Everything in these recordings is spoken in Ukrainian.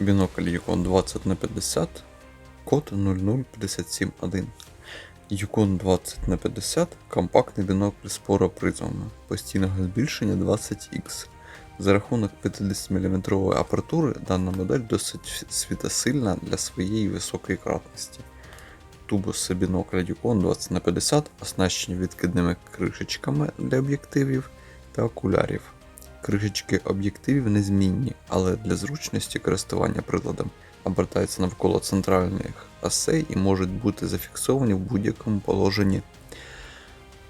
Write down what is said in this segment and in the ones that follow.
Бінокль Yukon 20 на 50, код 00571. Yukon 20 на 50 компактний бінокль з поропризмами постійного збільшення 20х. За рахунок 50-мм апертури дана модель досить світосильна для своєї високої кратності. Тубуси бінокля Yukon 20 на 50 оснащені відкидними кришечками для об'єктивів та окулярів. Кришечки об'єктивів незмінні, але для зручності користування приладом обертаються навколо центральних осей і можуть бути зафіксовані в будь-якому положенні.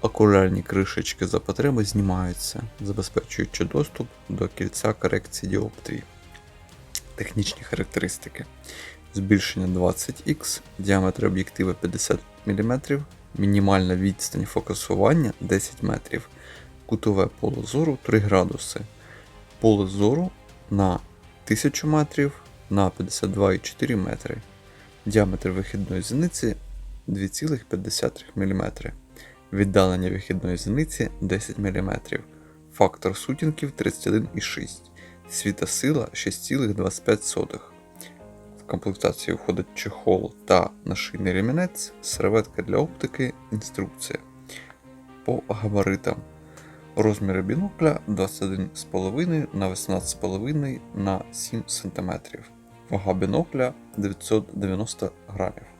Окулярні кришечки за потреби знімаються, забезпечуючи доступ до кільця корекції діоптрії. Технічні характеристики: збільшення 20х, діаметр об'єктива 50 мм, мінімальна відстань фокусування 10 метрів, кутове поле зору 3 градуси, поле зору на 1000 метрів на 52,4 метри, діаметр вихідної зіниці 2,53 мм, віддалення вихідної зіниці 10 мм, фактор сутінків 31,6, світосила 6,25. В комплектацію входить чехол та нашийний ремінець, серветка для оптики, інструкція. По габаритам. Розміри бінокля 21,5 на 18,5 на 7 см. Вага бінокля 990 грамів.